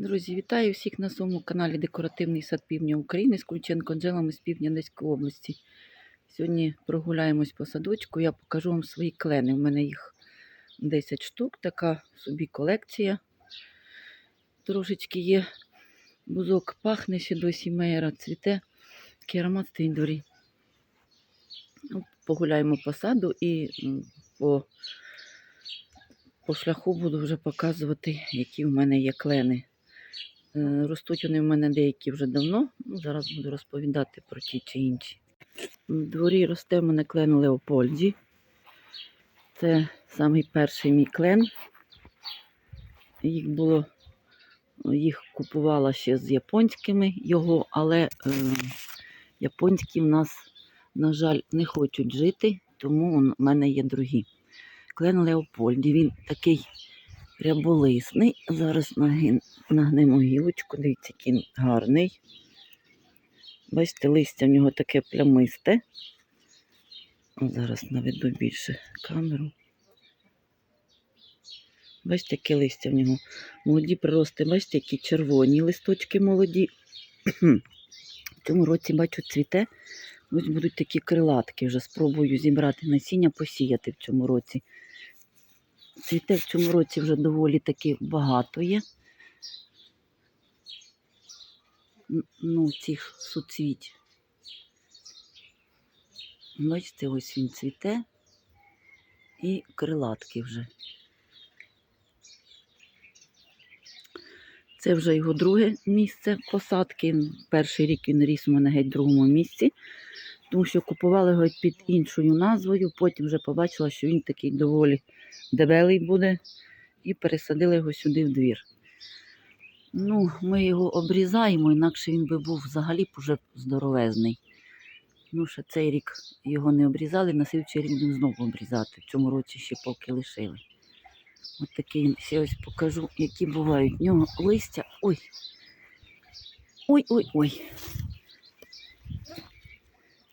Друзі, вітаю всіх на своєму каналі Декоративний сад Півдня України з Кульченко Анджелами з півдня Одеської області. Сьогодні прогуляємось по садочку, я покажу вам свої клени. У мене їх 10 штук, така собі колекція. Трошечки є бузок пахне ще досі меєра, цвіте, такий аромат стоїть дворі. Ну, Погуляємо по саду і по, по шляху буду вже показувати, які в мене є клени. Е, Ростуть вони в мене деякі вже давно. Ну, зараз буду розповідати про ті чи інші. В дворі росте в мене клен Леопольді. Це самий перший мій клен. Їх було, їх купувала ще з японськими його, але е, японські в нас, на жаль, не хочуть жити, тому в мене є другі. Клен Леопольді. Він такий ряболисний. Зараз нагнемо гілочку, дивіться, який гарний. Бачите, листя в нього таке плямисте. Зараз наведу більше камеру. Бачите, яке листя в нього. Молоді прирости, бачите, які червоні листочки молоді. В цьому році бачу цвіте. Ось будуть такі крилатки. Вже спробую зібрати насіння, посіяти в цьому році. Цвіте в цьому році вже доволі таки багато є. Ну, цих суцвіть. Бачите, ось він цвіте і крилатки вже. Це вже його друге місце посадки. Перший рік він ріс у мене геть другому місці, тому що купували його під іншою назвою. Потім вже побачила, що він такий доволі дебелий буде, і пересадили його сюди в двір. Ну, ми його обрізаємо, інакше він би був взагалі б уже здоровезний. Ну, ще цей рік його не обрізали, на слідчий рік будемо знову обрізати. В цьому році ще поки лишили. От такий ще ось покажу, які бувають. В нього листя. Ой. Ой-ой-ой.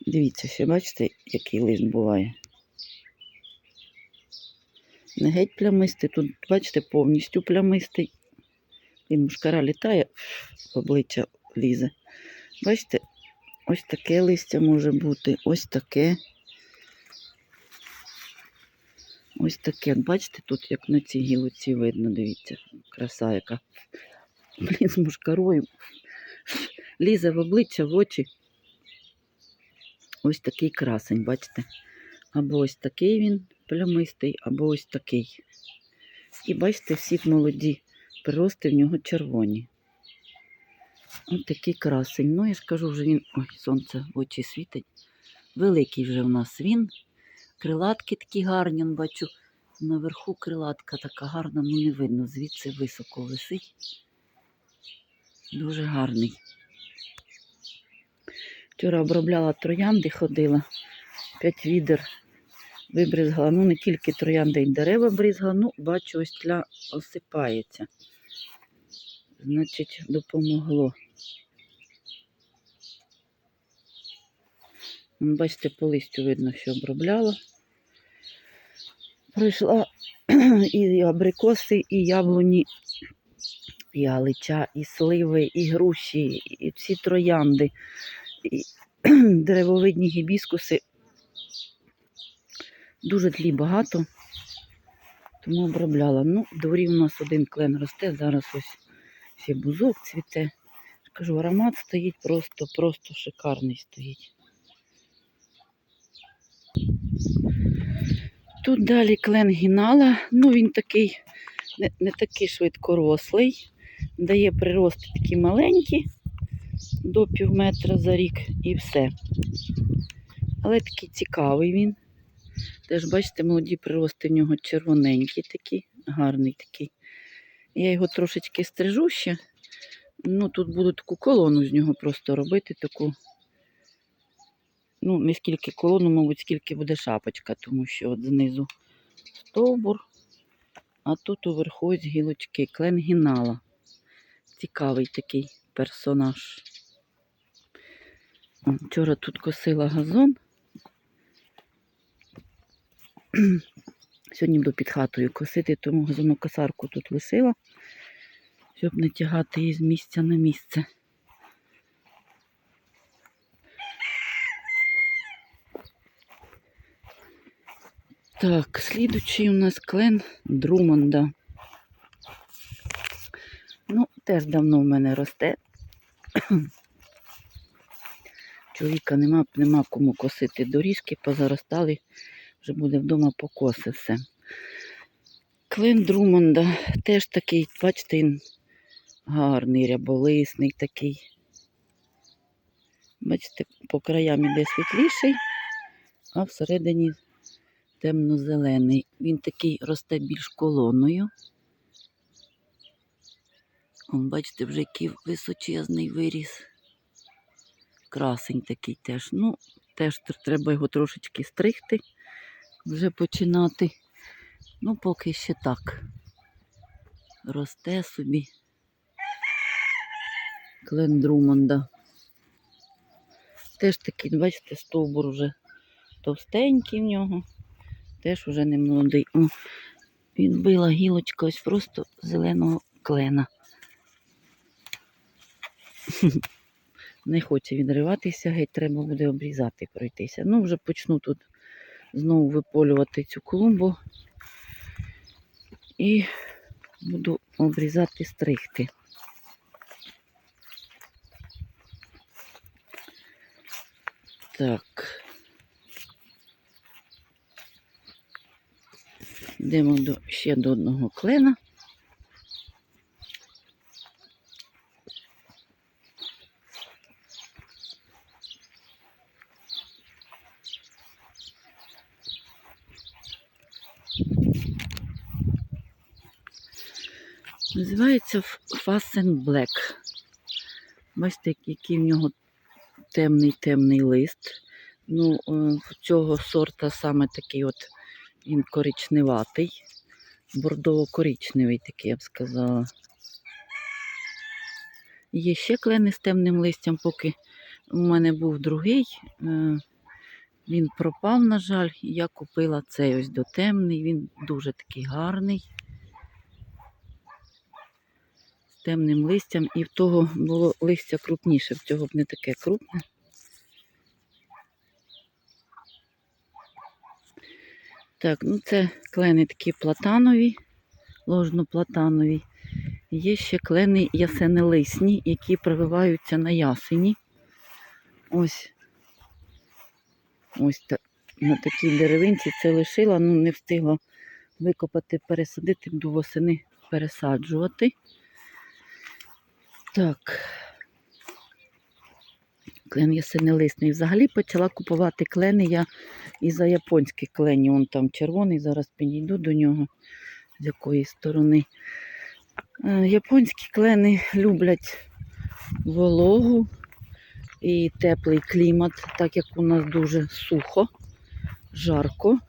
Дивіться, ще бачите, який лист буває. Не геть плямистий, тут, бачите, повністю плямистий. Він мушкара літає, обличчя лізе. Бачите, ось таке листя може бути, ось таке. Ось таке. Бачите, тут як на цій гілоці видно, дивіться, краса яка. Блін, з мушкарою. Лізе в обличчя, в очі. Ось такий красень, бачите? Або ось такий він плямистий, або ось такий. І бачите, всі молоді прирости в нього червоні. Ось такий красень. Ну, я ж кажу, вже він. Ой, сонце в очі світить. Великий вже в нас він. Крилатки такі гарні, он бачу. Наверху крилатка така гарна, ну не видно, звідси високо висить. Дуже гарний. Вчора обробляла троянди, ходила. П'ять відер вибризгала. Ну, не тільки троянди й дерева бризгала, ну, бачу, ось тля осипається. Значить, допомогло. Бачите, по листю видно, що обробляла. Пройшла і абрикоси, і яблуні, і галича, і сливи, і груші, і всі троянди, і деревовидні гібіскуси. Дуже тлі багато, тому обробляла. Ну, в дворі у нас один клен росте, зараз ось ще бузок цвіте. Кажу, аромат стоїть просто, просто шикарний стоїть. Тут далі клен гінала. Ну, він такий, не, не такий швидкорослий. Дає прирости такі маленькі, до пів метра за рік і все. Але такий цікавий він. Теж, бачите, молоді прирости в нього червоненькі такі, гарний такий. Я його трошечки стрижу ще. Ну, тут буду таку колону з нього просто робити, таку. Ну, не скільки колону, мабуть, скільки буде шапочка, тому що от знизу стовбур, а тут уверху ось гілочки, клен гінала. Цікавий такий персонаж. Вчора тут косила газон. Сьогодні буду під хатою косити, тому газонокосарку тут лишила. щоб не тягати її з місця на місце. Так, слідучий у нас клен Друмонда. Ну, теж давно в мене росте. Чоловіка нема, нема кому косити доріжки, позаростали, вже буде вдома покоси все. Клен Друмонда теж такий, бачите, він гарний, ряболисний такий. Бачите, по краям іде світліший, а всередині темно-зелений. Він такий росте більш колоною. Он, бачите, вже який височезний виріс. Красень такий теж. Ну, теж треба його трошечки стригти, вже починати. Ну, поки ще так. Росте собі. Клен Друмонда. Теж такий, бачите, стовбур вже товстенький в нього. Теж уже не молодий. О, відбила гілочка ось просто зеленого клена. Не хоче відриватися, геть треба буде обрізати, пройтися. Ну, вже почну тут знову виполювати цю клумбу і буду обрізати стригти. Так. Йдемо до, ще до одного клена. Називається Fasten Black. Бачите, який в нього темний темний лист. Ну, е, цього сорта саме такий от він коричневатий, бордово-коричневий такий, я б сказала. Є ще клени з темним листям, поки у мене був другий. е, Він пропав, на жаль, я купила цей ось дотемний, він дуже такий гарний. З темним листям, і в того було листя крупніше, в цього б не таке крупне. Так, ну це клени такі платанові, ложноплатанові. Є ще клени ясенелисні, які прививаються на ясені. Ось ось та, на такій деревинці це лишила, ну не встигла викопати, пересадити, буду восени пересаджувати. Так. Клен ясенелисний. Взагалі почала купувати клени я і за японських кленів. Он там червоний, зараз підійду до нього з якої сторони. Е, Японські клени люблять вологу і теплий клімат, так як у нас дуже сухо, жарко,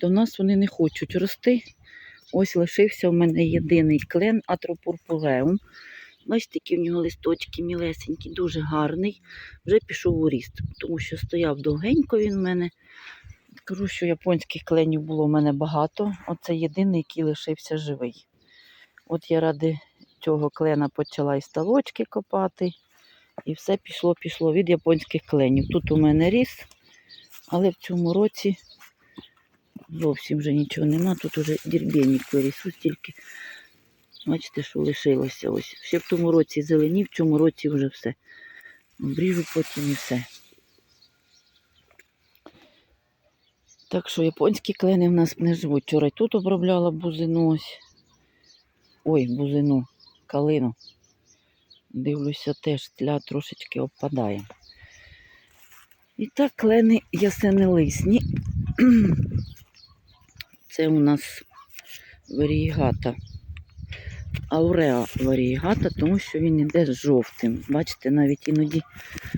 то в нас вони не хочуть рости. Ось лишився в мене єдиний клен атропурпуреум. Бачите, які в нього листочки мілесенькі, дуже гарний. Вже пішов у ріст, тому що стояв довгенько він в мене. Кажу, що японських кленів було в мене багато. Оце єдиний, який лишився живий. От я ради цього клена почала і ставочки копати. І все пішло, пішло від японських кленів. Тут у мене ріс, але в цьому році зовсім вже нічого нема. Тут уже дірбєнік виріс. Ось тільки, бачите, що лишилося. Ось. Ще в тому році зеленів, в цьому році вже все. Обріжу потім і все. Так що японські клени в нас не живуть. Вчора тут обробляла бузину ось. Ой, бузину, калину. Дивлюся, теж тля трошечки опадає. І так, клени ясенелисні. Це у нас варієгата. Ауреа варієгата, тому що він іде з жовтим. Бачите, навіть іноді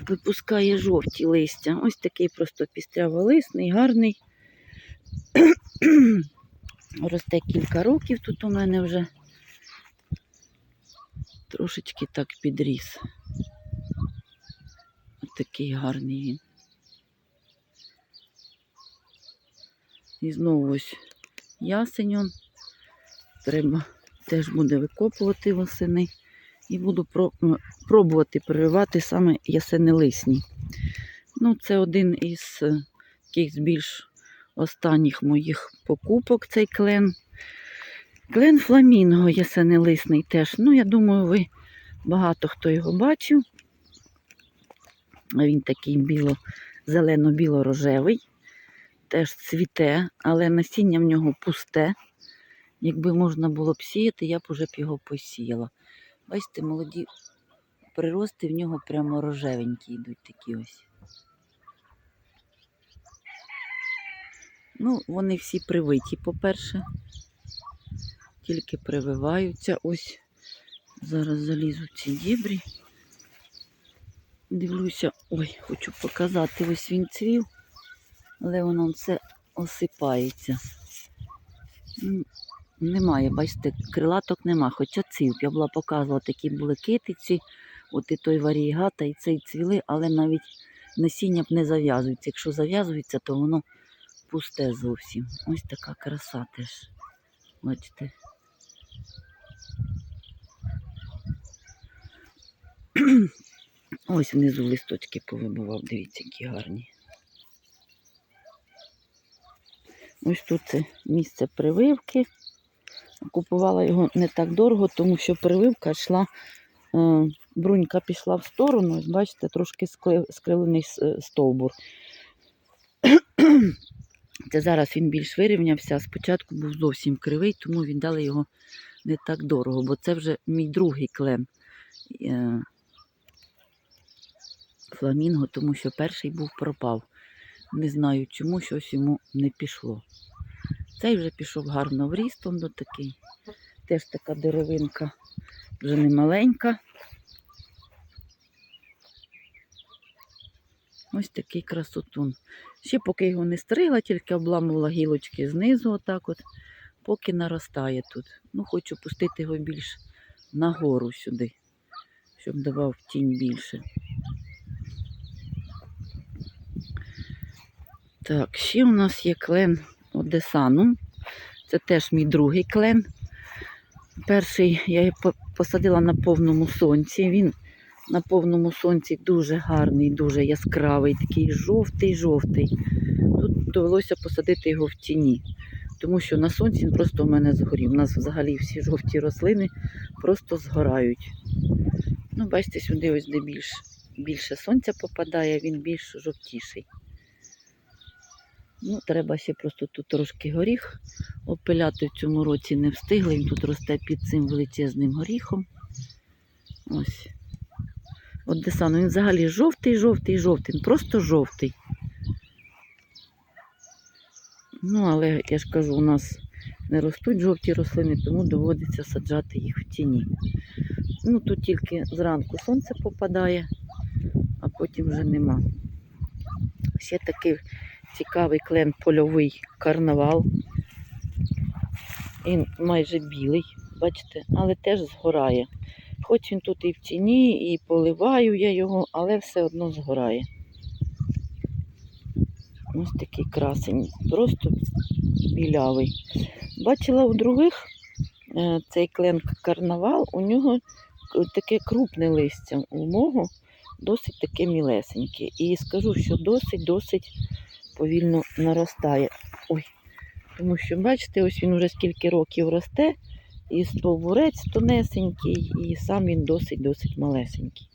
випускає жовті листя. Ось такий просто пістряволисний, гарний. Росте кілька років тут у мене вже. Трошечки так підріс. Ось такий гарний він. І знову ось ясень. Треба теж буде викопувати восени. І буду про- пробувати прививати саме ясенелисні. Ну, це один із е, таких більш останніх моїх покупок цей клен. Клен фламінго ясенелисний теж. Ну, я думаю, ви багато хто його бачив. Він такий біло, зелено-біло-рожевий. Теж цвіте, але насіння в нього пусте. Якби можна було б сіяти, я б уже б його посіяла. Бачите, молоді прирости в нього прямо рожевенькі йдуть такі ось. Ну, вони всі привиті, по-перше. Тільки прививаються. Ось зараз залізу ці дібрі. Дивлюся, ой, хочу показати, ось він цвів, але воно все осипається. Немає, бачите, крилаток нема, хоча цвів. Я була показувала, такі були китиці, от і той варієгата, і цей цвіли, але навіть насіння б не зав'язується. Якщо зав'язується, то воно пусте зовсім. Ось така краса теж. Бачите. Ось внизу листочки повибивав, дивіться, які гарні. Ось тут це місце прививки. Купувала його не так дорого, тому що прививка йшла, е, брунька пішла в сторону, бачите, трошки скривлений стовбур. Це зараз він більш вирівнявся, спочатку був зовсім кривий, тому віддали його не так дорого, бо це вже мій другий клен е, фламінго, тому що перший був пропав. Не знаю чому, щось йому не пішло. Цей вже пішов гарно в ріст, он до такий. Теж така деревинка, вже не маленька. Ось такий красотун. Ще поки його не стригла, тільки обламувала гілочки знизу, отак от, поки наростає тут. Ну, хочу пустити його більш нагору сюди, щоб давав тінь більше. Так, ще у нас є клен Одесану. Це теж мій другий клен. Перший я його посадила на повному сонці. Він на повному сонці дуже гарний, дуже яскравий, такий жовтий-жовтий. Тут довелося посадити його в тіні, тому що на сонці він просто у мене згорів. У нас взагалі всі жовті рослини просто згорають. Ну, бачите, сюди ось де більш, більше сонця попадає, він більш жовтіший. Ну, треба ще просто тут трошки горіх опиляти в цьому році не встигли. Він тут росте під цим величезним горіхом. Ось. От Десану, він взагалі жовтий, жовтий, жовтий, він просто жовтий. Ну, але я ж кажу, у нас не ростуть жовті рослини, тому доводиться саджати їх в тіні. Ну, тут тільки зранку сонце попадає, а потім вже нема. Ще такий цікавий клен польовий карнавал. Він майже білий, бачите, але теж згорає. Хоч він тут і в тіні, і поливаю я його, але все одно згорає. Ось такий красень, просто білявий. Бачила у других е, цей клен карнавал, у нього таке крупне листя, у мого досить таке мілесеньке. І скажу, що досить-досить повільно наростає. Ой, тому що, бачите, ось він вже скільки років росте, і стовбурець тонесенький, і сам він досить-досить малесенький.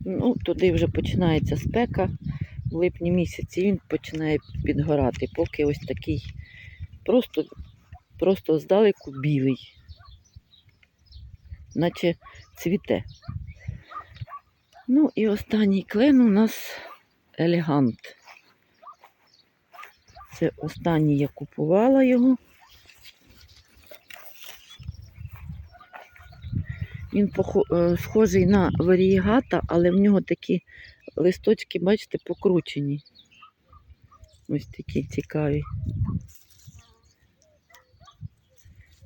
Ну, туди вже починається спека. В липні місяці він починає підгорати, поки ось такий просто, просто здалеку білий, наче цвіте. Ну і останній клен у нас елегант. Це останній я купувала його. Він е, схожий на варієгата, але в нього такі листочки, бачите, покручені. Ось такі цікаві.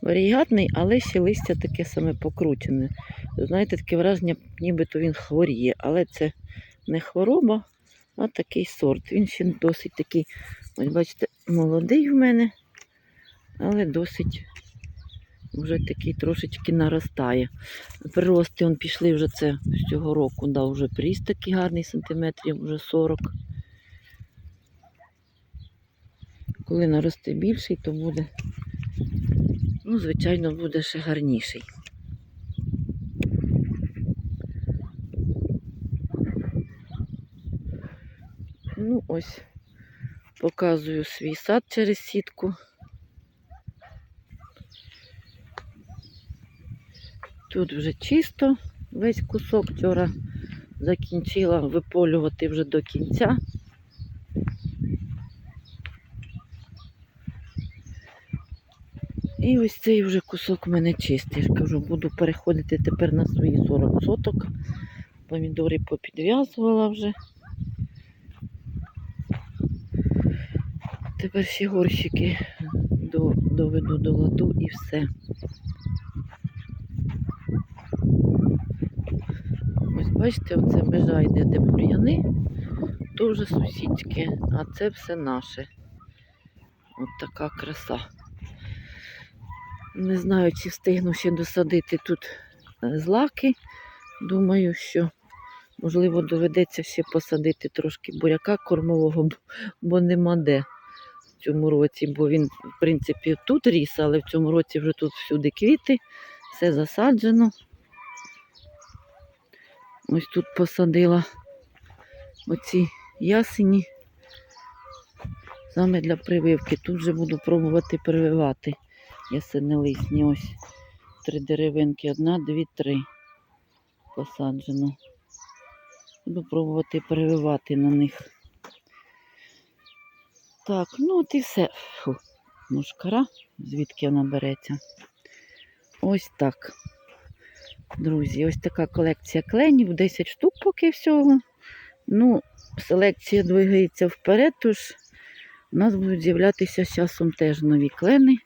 Варієгатний, але ще листя таке саме покручене. Знаєте, таке враження, нібито він хворіє, але це не хвороба, а такий сорт. Він ще досить такий, ось бачите, молодий в мене. але досить вже такий трошечки наростає. Прирости он пішли вже це з цього року, да, вже пріст такий гарний сантиметрів, вже 40. Коли наросте більший, то буде, ну, звичайно, буде ще гарніший. Ну, ось показую свій сад через сітку. Тут вже чисто весь кусок вчора закінчила виполювати вже до кінця. І ось цей вже кусок в мене чистий. Я кажу, буду переходити тепер на свої 40 соток. Помідори попідв'язувала вже. Тепер ще горщики доведу до ладу і все. Ось бачите, оце межа йде, де бур'яни, то вже сусідське, а це все наше. От така краса. Не знаю, чи встигну ще досадити тут е, злаки. Думаю, що можливо доведеться ще посадити трошки буряка кормового, бо нема де цьому році, бо він, в принципі, тут ріс, але в цьому році вже тут всюди квіти, все засаджено. Ось тут посадила оці ясені. Саме для прививки. Тут вже буду пробувати прививати ясенелисні. Ось три деревинки. Одна, дві, три посаджено. Буду пробувати прививати на них. Так, ну от і все. Фу, мушкара, звідки вона береться. Ось так. Друзі, ось така колекція кленів, 10 штук поки всього. Ну, селекція двигається вперед, тож у нас будуть з'являтися з часом теж нові клени.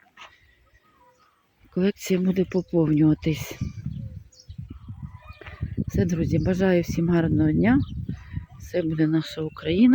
Колекція буде поповнюватись. Все, друзі, бажаю всім гарного дня. Все буде наша Україна.